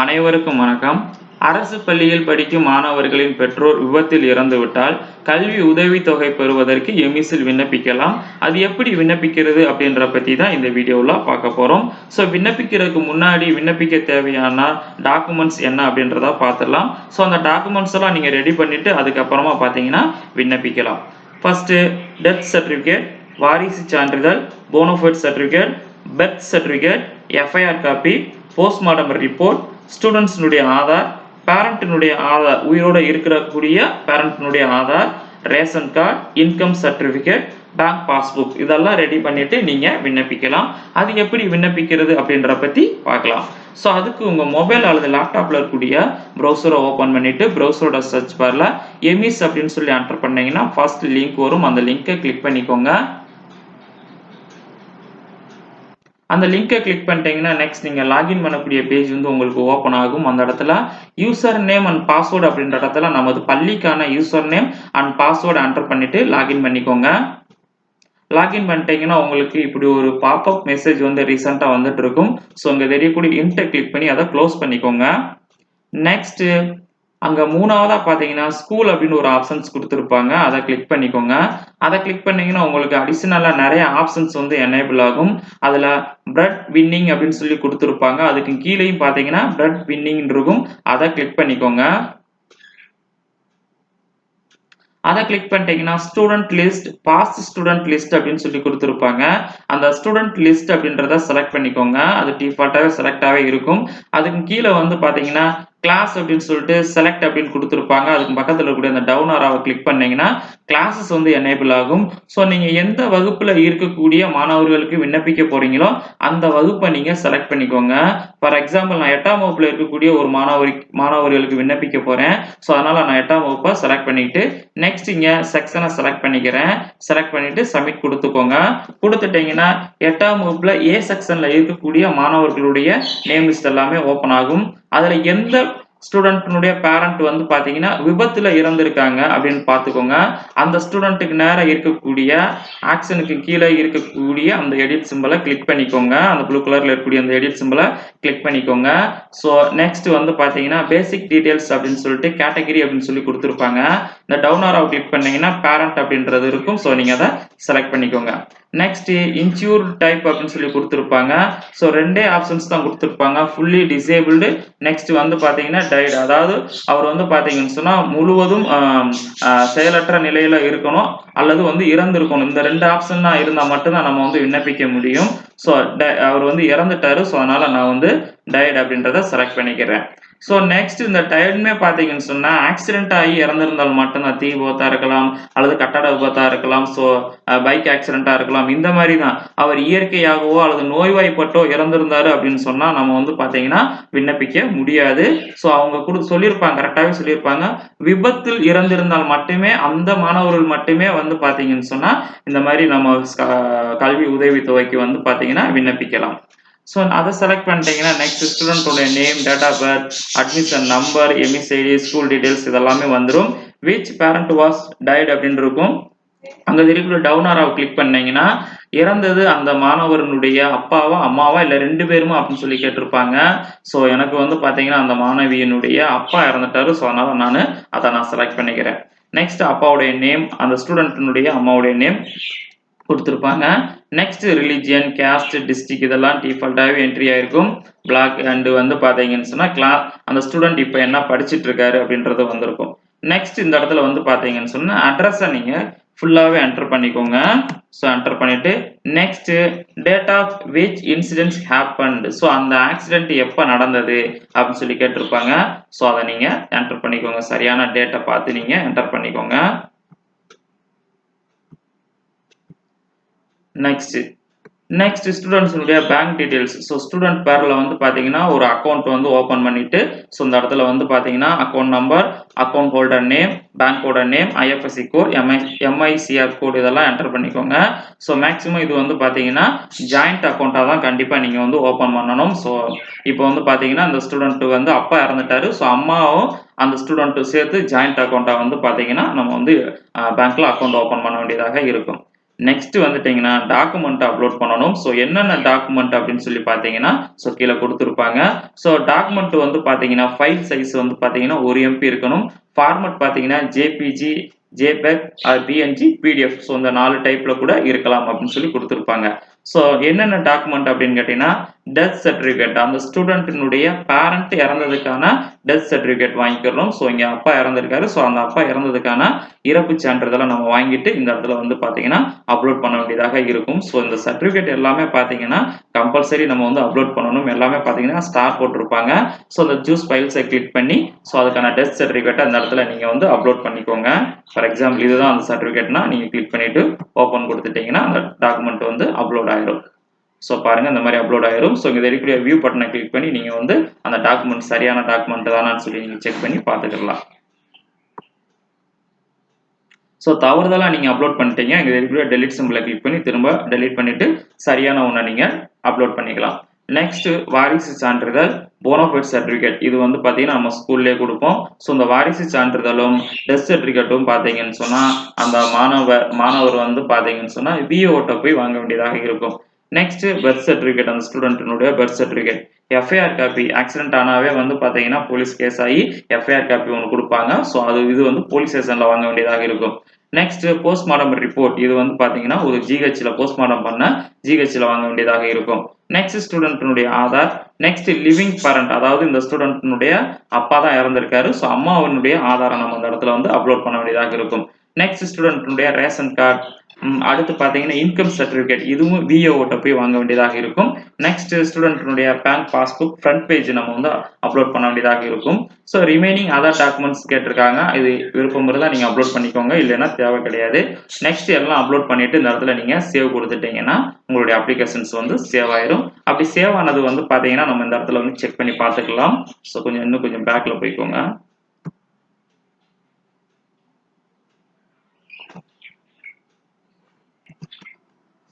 அனைவருக்கும் வணக்கம். அரசு பள்ளியில் படிக்கும் மாணவர்களின் பெற்றோர் விபத்தில் இறந்துவிட்டால் கல்வி உதவித்தொகை பெறுவதற்கு எமிஸில் விண்ணப்பிக்கலாம். அது எப்படி விண்ணப்பிக்கிறது அப்படின்ற பற்றி தான் இந்த வீடியோவில் பார்க்க போகிறோம் ஸோ விண்ணப்பிக்கிறதுக்கு முன்னாடி விண்ணப்பிக்க தேவையான டாக்குமெண்ட்ஸ் என்ன அப்படின்றத பார்த்துடலாம். ஸோ அந்த டாக்குமெண்ட்ஸ் எல்லாம் நீங்கள் ரெடி பண்ணிவிட்டு அதுக்கப்புறமா பார்த்தீங்கன்னா விண்ணப்பிக்கலாம். ஃபஸ்ட்டு டெத் சர்டிஃபிகேட் வாரிசு சான்றிதழ் bonafide certificate birth certificate FIR copy postmortem report ஸ்டூடெண்ட்ஸினுடைய Aadhaar பேரண்ட்டினுடைய ஆதார் உயிரோட இருக்கக்கூடிய பேரண்ட்டினுடைய Aadhaar ration card income certificate bank passbook இதெல்லாம் ரெடி பண்ணிட்டு நீங்கள் விண்ணப்பிக்கலாம். அது எப்படி விண்ணப்பிக்கிறது அப்படின்ற பற்றி பார்க்கலாம். ஸோ அதுக்கு உங்கள் மொபைல் அல்லது லேப்டாப்பில் இருக்கக்கூடிய ப்ரௌசரை ஓப்பன் பண்ணிவிட்டு ப்ரௌசரோட சர்ச் பாரில் எமிஸ் அப்படின்னு சொல்லி என்டர் பண்ணிங்கன்னா ஃபர்ஸ்ட் லிங்க் வரும். அந்த லிங்கை கிளிக் பண்ணிக்கோங்க. அந்த லிங்கை கிளிக் பண்ணிட்டீங்கன்னா நெக்ஸ்ட் நீங்கள் லாகின் பண்ணக்கூடிய பேஜ் வந்து உங்களுக்கு ஓப்பன் ஆகும். அந்த இடத்துல யூசர் நேம் அண்ட் பாஸ்வேர்டு அப்படின்ற இடத்துல நமது பள்ளிக்கான user name and password enter பண்ணிட்டு லாகின் பண்ணிக்கோங்க. லாகின் பண்ணிட்டீங்கன்னா உங்களுக்கு இப்படி ஒரு பாப்அப் மெசேஜ் வந்து ரீசெண்டாக வந்துட்டு இருக்கும். ஸோ அங்கே தெரியக்கூடிய இன்ட்டை கிளிக் பண்ணி அதை க்ளோஸ் பண்ணிக்கோங்க. நெக்ஸ்ட்டு அங்கே மூணாவதாக பார்த்தீங்கன்னா ஸ்கூல் அப்படின்னு ஒரு ஆப்ஷன்ஸ் கொடுத்துருப்பாங்க. அதை கிளிக் பண்ணிக்கோங்க. அதை கிளிக் பண்ணீங்கன்னா உங்களுக்கு அடிஷ்னலாக நிறைய ஆப்ஷன்ஸ் வந்து எனேபிள் ஆகும். அதில் பிரெட் வின்னிங் அப்படின்னு சொல்லி கொடுத்துருப்பாங்க. அதுக்கு கீழேயும் பார்த்தீங்கன்னா பிரெட் வின்னிங் இருக்கும். அதை கிளிக் பண்ணிக்கோங்க. அதை கிளிக் பண்ணிட்டீங்கன்னா student list past student list அப்படின்னு சொல்லி கொடுத்துருப்பாங்க. அந்த ஸ்டூடெண்ட் லிஸ்ட் அப்படின்றத செலக்ட் பண்ணிக்கோங்க. அது டிஃபால்ட்டாகவே செலக்டாகவே இருக்கும். அதுக்கு கீழே வந்து பார்த்தீங்கன்னா கிளாஸ் அப்படின்னு சொல்லிட்டு செலக்ட் அப்படின்னு கொடுத்துருப்பாங்க. அதுக்கு பக்கத்தில் இருக்கக்கூடிய அந்த டவுன் ஆராவை கிளிக் பண்ணீங்கன்னா கிளாஸஸ் வந்து எனேபிள் ஆகும். ஸோ நீங்கள் எந்த வகுப்பில் இருக்கக்கூடிய மாணவர்களுக்கு விண்ணப்பிக்க போறீங்களோ அந்த வகுப்பை நீங்கள் செலக்ட் பண்ணிக்கோங்க. ஃபார் எக்ஸாம்பிள் நான் எட்டாம் வகுப்பில் இருக்கக்கூடிய ஒரு மாணவரி மாணவர்களுக்கு விண்ணப்பிக்க போகிறேன் ஸோ அதனால் நான் எட்டாம் வகுப்பை செலக்ட் பண்ணிக்கிட்டு நெக்ஸ்ட் இங்கே செக்ஷனை செலக்ட் பண்ணிக்கிறேன். செலக்ட் பண்ணிட்டு சப்மிட் கொடுத்துக்கோங்க. கொடுத்துட்டீங்கன்னா எட்டாம் வகுப்பில் ஏ செக்ஷனில் இருக்கக்கூடிய மாணவர்களுடைய நேம் லிஸ்ட் எல்லாமே ஓப்பன் ஆகும். அதில் எந்த ஸ்டூடெண்ட்னுடைய பேரண்ட் வந்து பார்த்தீங்கன்னா விபத்தில் இறந்துருக்காங்க அப்படின்னு பார்த்துக்கோங்க. அந்த ஸ்டூடெண்ட்டுக்கு நேராக இருக்கக்கூடிய ஆக்ஷனுக்கு கீழே இருக்கக்கூடிய அந்த எடிட் சிம்பிளை கிளிக் பண்ணிக்கோங்க. அந்த ப்ளூ கலரில் இருக்கக்கூடிய அந்த எடிட் சிம்பிளை கிளிக் பண்ணிக்கோங்க. ஸோ நெக்ஸ்ட் வந்து பார்த்தீங்கன்னா பேசிக் டீடைல்ஸ் அப்படின்னு சொல்லிட்டு கேட்டகரி அப்படின்னு சொல்லி கொடுத்துருப்பாங்க. இந்த டவுன் ஆராவை கிளிக் பண்ணீங்கன்னா பேரண்ட் அப்படின்றது இருக்கும். ஸோ நீங்கள் அதை செலக்ட் பண்ணிக்கோங்க. நெக்ஸ்ட் இன்சூர் டைப் அப்படின்னு சொல்லி கொடுத்துருப்பாங்க. ஸோ ரெண்டே ஆப்ஷன்ஸ் தான் கொடுத்துருப்பாங்க. ஃபுல்லி டிசேபிள்டு நெக்ஸ்ட் வந்து பார்த்தீங்கன்னா சைடு அதாவது அவர் வந்து பார்த்தீங்கன்னு சொன்னால் முழுவதும் செயலற்ற நிலையில இருக்கணும் அல்லது வந்து இறந்துருக்கணும். இந்த ரெண்டு ஆப்ஷன் இருந்தால் மட்டும்தான் நம்ம வந்து விண்ணப்பிக்க முடியும். ஸோ அவர் வந்து இறந்துட்டாரு. ஸோ அதனால நான் வந்து டயட் அப்படின்றத செலக்ட் பண்ணிக்கிறேன். ஸோ நெக்ஸ்ட் இந்த டயர்டுமே பார்த்தீங்கன்னு சொன்னால் ஆக்சிடென்ட் ஆகி இறந்திருந்தால் மட்டும்தான் தீ விபத்தாக இருக்கலாம் அல்லது கட்டட விபத்தாக இருக்கலாம் ஸோ பைக் ஆக்சிடென்ட்டாக இருக்கலாம் இந்த மாதிரி தான் அவர் இயற்கையாகவோ அல்லது நோய்வாய்ப்பட்டோ இறந்திருந்தாரு அப்படின்னு சொன்னால் நம்ம வந்து பார்த்தீங்கன்னா விண்ணப்பிக்க முடியாது. ஸோ அவங்க கொடு சொல்லியிருப்பாங்க கரெக்டாகவே சொல்லியிருப்பாங்க. விபத்தில் இறந்திருந்தால் மட்டுமே அந்த மாணவர்கள் மட்டுமே வந்து பார்த்தீங்கன்னு சொன்னால் இந்த மாதிரி நம்ம கல்வி உதவித்தொகைக்கு வந்து பார்த்தீங்கன்னா விண்ணப்பிக்கலாம். ஸோ அதை செலக்ட் பண்ணிட்டீங்கன்னா next ஸ்டூடெண்ட்டோட name date of birth admission number EMIS ID school details இதெல்லாமே வந்துடும் விச் பேரண்ட் வாஸ் டைட் அப்படின்னு இருக்கும். அங்கே இருக்கிற டவுன் ஆராவை கிளிக் பண்ணீங்கன்னா இறந்தது அந்த மாணவனுடைய அப்பாவா அம்மாவா இல்லை ரெண்டு பேருமா அப்படின்னு சொல்லி கேட்டிருப்பாங்க. ஸோ எனக்கு வந்து பார்த்தீங்கன்னா அந்த மாணவியினுடைய அப்பா இறந்துட்டாரு. ஸோ அதனால் நான் அதை நான் செலக்ட் பண்ணிக்கிறேன். நெக்ஸ்ட் அப்பாவுடைய நேம் அந்த ஸ்டூடெண்ட்டினுடைய அம்மாவுடைய நேம் கொடுத்துருப்பாங்க. நெக்ஸ்ட் ரிலிஜியன் கேஸ்ட் டிஸ்ட்ரிக் இதெல்லாம் டிஃபால்ட்டாகவே என்ட்ரி ஆயிருக்கும். பிளாக் அண்டு வந்து பார்த்தீங்கன்னு சொன்னால் கிளா அந்த ஸ்டூடெண்ட் இப்போ என்ன படிச்சுட்டு இருக்காரு அப்படின்றது வந்திருக்கும். நெக்ஸ்ட் இந்த இடத்துல வந்து பார்த்தீங்கன்னு சொன்னால் அட்ரஸை நீங்கள் ஃபுல்லாகவே என்டர் பண்ணிக்கோங்க. ஸோ என்டர் பண்ணிட்டு next date of which incidents happened so அந்த ஆக்சிடென்ட் எப்போ நடந்தது அப்படின்னு சொல்லி கேட்டிருப்பாங்க. ஸோ அதை நீங்கள் என்டர் பண்ணிக்கோங்க. சரியான டேட்டை பார்த்து நீங்கள் என்டர் பண்ணிக்கோங்க. நெக்ஸ்ட் நெக்ஸ்ட் ஸ்டூடெண்ட்ஸுடைய பேங்க் டீடைல்ஸ் ஸோ ஸ்டூடெண்ட் பேரில் வந்து பார்த்தீங்கன்னா ஒரு அக்கௌண்ட் வந்து ஓப்பன் பண்ணிட்டு ஸோ இந்த இடத்துல வந்து பார்த்தீங்கன்னா account number account holder name பேங்க்கோட name IFSC code MI MICR code இதெல்லாம் என்டர் பண்ணிக்கோங்க. ஸோ மேக்ஸிமம் இது வந்து பார்த்தீங்கன்னா ஜாயிண்ட் அக்கௌண்ட்டாக தான் கண்டிப்பாக நீங்கள் வந்து ஓப்பன் பண்ணணும். ஸோ இப்போ வந்து பார்த்தீங்கன்னா அந்த ஸ்டூடெண்ட்டு வந்து அப்பா இறந்துட்டாரு. ஸோ அம்மாவும் அந்த ஸ்டூடெண்ட்டு சேர்த்து ஜாயிண்ட் அக்கௌண்ட்டாக வந்து பார்த்தீங்கன்னா நம்ம வந்து பேங்க்கில் அக்கௌண்ட் ஓப்பன் பண்ண வேண்டியதாக இருக்கும். நெக்ஸ்ட் வந்துட்டீங்கன்னா டாக்குமெண்ட் அப்லோட் பண்ணணும். ஸோ என்னென்ன டாக்குமெண்ட் அப்படின்னு சொல்லி பார்த்தீங்கன்னா ஸோ கீழே கொடுத்துருப்பாங்க. ஸோ டாக்குமெண்ட் வந்து பார்த்தீங்கன்னா ஃபைல் சைஸ் வந்து பார்த்தீங்கன்னா ஒரு எம்பி இருக்கணும். ஃபார்மட் பார்த்தீங்கன்னா JPG JPEG PNG PDF so இந்த நாலு டைப்ல கூட இருக்கலாம் அப்படின்னு சொல்லி கொடுத்துருப்பாங்க. ஸோ என்னென்ன டாக்குமெண்ட் அப்படின்னு கேட்டீங்கன்னா டெத் சர்டிஃபிகேட் அந்த ஸ்டூடெண்ட்டினுடைய பேரண்ட் இறந்ததுக்கான டெத் சர்டிஃபிகேட் வாங்கிக்கிறோம். ஸோ இங்கே அப்பா இறந்துருக்காரு. ஸோ அந்த அப்பா இறந்ததுக்கான இறப்பு சான்றிதழை நம்ம வாங்கிட்டு இந்த இடத்துல வந்து பார்த்தீங்கன்னா அப்லோட் பண்ண வேண்டியதாக இருக்கும். ஸோ இந்த சர்டிஃபிகேட் எல்லாமே பார்த்தீங்கன்னா கம்பல்சரி நம்ம வந்து அப்லோட் பண்ணணும். எல்லாமே பார்த்தீங்கன்னா ஸ்டார் போட்டிருப்பாங்க. ஸோ அந்த ஜூஸ் ஃபைல்ஸை கிளிக் பண்ணி ஸோ அதுக்கான டெத் சர்டிஃபிகேட்டை அந்த இடத்துல நீங்கள் வந்து அப்லோட் பண்ணிக்கோங்க. ஃபார் எக்ஸாம்பிள் இதுதான் அந்த சர்டிஃபிகேட்னா நீங்கள் கிளிக் பண்ணிவிட்டு ஓப்பன் கொடுத்துட்டீங்கன்னா அந்த டாக்குமெண்ட் வந்து அப்லோட் ஆயிரும். ஸோ பாருங்கள் இந்த மாதிரி அப்லோட் ஆயிரும். ஸோ இங்கே இருக்கக்கூடிய வியூ பட்டனை கிளிக் பண்ணி நீங்கள் வந்து அந்த டாக்குமெண்ட் சரியான டாக்குமெண்ட் தானான்னு சொல்லி நீங்கள் செக் பண்ணி பார்த்துக்கலாம். ஸோ தவறுதலாக நீங்கள் அப்லோட் பண்ணிட்டீங்க. இங்கே இருக்கக்கூடிய டெலிட் சிம்பிளை கிளிக் பண்ணி திரும்ப டெலிட் பண்ணிவிட்டு சரியான ஒன்றை நீங்கள் அப்லோட் பண்ணிக்கலாம். நெக்ஸ்ட் வாரிசு சான்றிதழ் போனோஃபைட் சர்டிஃபிகேட் இது வந்து பார்த்தீங்கன்னா நம்ம ஸ்கூல்லேயே கொடுப்போம். ஸோ இந்த வாரிசு சான்றிதழும் டெஸ்ட் சர்டிஃபிகேட்டும் பார்த்தீங்கன்னு சொன்னால் அந்த மாணவர் மாணவர் வந்து பார்த்தீங்கன்னு சொன்னால் விஓட்ட போய் வாங்க வேண்டியதாக இருக்கும். நெக்ஸ்ட் பர்த் சர்டிஃபிகேட் அந்த ஸ்டூடெண்ட்டினுடைய birth certificate FIR copy accident ஆனாவே வந்து பார்த்தீங்கன்னா போலீஸ் கேஸ் ஆகி எஃப்ஐஆர் காப்பி ஒன்று கொடுப்பாங்க. ஸோ அது இது வந்து போலீஸ் ஸ்டேஷனில் வாங்க வேண்டியதாக இருக்கும். நெக்ஸ்ட் போஸ்ட்மார்டம் ரிப்போர்ட் இது வந்து பார்த்தீங்கன்னா ஒரு ஜிஹெச்ல போஸ்ட்மார்டம் பண்ண ஜிஹெச்ல வாங்க வேண்டியதாக இருக்கும். நெக்ஸ்ட் ஸ்டூடெண்ட்டினுடைய ஆதார். நெக்ஸ்ட் லிவிங் பேரண்ட் அதாவது இந்த ஸ்டூடெண்ட்டினுடைய அப்பா தான் இறந்திருக்காரு. ஸோ அம்மாவனுடைய ஆதாரம் நம்ம அந்த இடத்துல வந்து அப்லோட் பண்ண வேண்டியதாக இருக்கும். நெக்ஸ்ட் ஸ்டூடெண்ட்டினுடைய ரேஷன் கார்டு அடுத்து பார்த்தீங்கன்னா இன்கம் சர்டிஃபிகேட் இதுவும் விஓட்ட போய் வாங்க வேண்டியதாக இருக்கும். நெக்ஸ்ட் ஸ்டூடெண்ட்னுடைய பேங்க் பாஸ்புக் ஃப்ரண்ட் பேஜ் நம்ம வந்து அப்லோட் பண்ண வேண்டியதாக இருக்கும். ஸோ ரிமைனிங் அதர் டாக்குமெண்ட்ஸ் கேட்டிருக்காங்க. இது விருப்பம் இருந்தால் நீங்கள் அப்லோட் பண்ணிக்கோங்க. இல்லைன்னா தேவை கிடையாது. நெக்ஸ்ட் எல்லாம் அப்லோட் பண்ணிட்டு இந்த இடத்துல நீங்கள் சேவ் கொடுத்துட்டீங்கன்னா உங்களுடைய அப்ளிகேஷன்ஸ் வந்து சேவ் ஆயிரும். அப்படி சேவ் ஆனது வந்து பார்த்தீங்கன்னா நம்ம இந்த இடத்துல வந்து செக் பண்ணி பார்த்துக்கலாம். ஸோ கொஞ்சம் இன்னும் கொஞ்சம் பேக்கில் போய்க்கோங்க.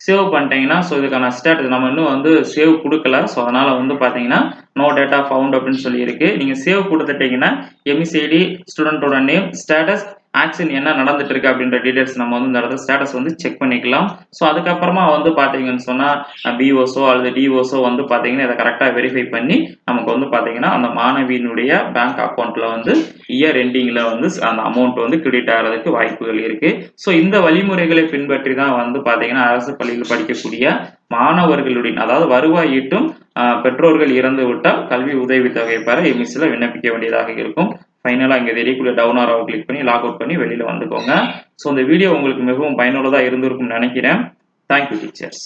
சேவ் பண்ணிட்டீங்கன்னா ஸோ இதுக்கான ஸ்டேட்டஸ் நம்ம இன்னும் வந்து சேவ் கொடுக்கல. ஸோ அதனால் வந்து பார்த்தீங்கன்னா நோ டேட்டா ஃபவுண்ட் அப்படின்னு சொல்லி இருக்கு நீங்கள் சேவ் கொடுத்துட்டீங்கன்னா எம்இசிடி ஸ்டூடெண்ட்டோட நேம் ஸ்டேட்டஸ் ஆக்ஷன் என்ன நடந்துட்டு இருக்கு அப்படின்ற டீடைல்ஸ் நம்ம வந்து இந்த இடத்துல ஸ்டேட்டஸ் வந்து செக் பண்ணிக்கலாம். ஸோ அதுக்கப்புறமா வந்து பார்த்தீங்கன்னு சொன்னால் பிஓஸோ அல்லது டிஓஸோ வந்து பார்த்தீங்கன்னா இதை கரெக்டாக வெரிஃபை பண்ணி நமக்கு வந்து பார்த்தீங்கன்னா அந்த மாணவியினுடைய பேங்க் அக்கௌண்ட்டில் வந்து இயர் எண்டிங்கில் வந்து அந்த அமௌண்ட் வந்து கிரெடிட் ஆகிறதுக்கு வாய்ப்புகள் இருக்கு. ஸோ இந்த வழிமுறைகளை பின்பற்றி தான் வந்து பார்த்தீங்கன்னா அரசு பள்ளியில் படிக்கக்கூடிய மாணவர்களுடைய அதாவது வருவாய் ஈட்டும் பெற்றோர்கள் இறந்து விட்டால் கல்வி உதவித்தொகை பெற எம்இசியில் விண்ணப்பிக்க வேண்டியதாக இருக்கும். ஃபைனலாக இங்கே தெரியக்கூடிய டவுன் ஆரோ கிளிக் பண்ணி லாக் அவுட் பண்ணி வெளியில் வந்துக்கோங்க. ஸோ இந்த வீடியோ உங்களுக்கு மிகவும் பயனுள்ளதாக இருந்திருக்கும்னு நினைக்கிறேன். Thank you teachers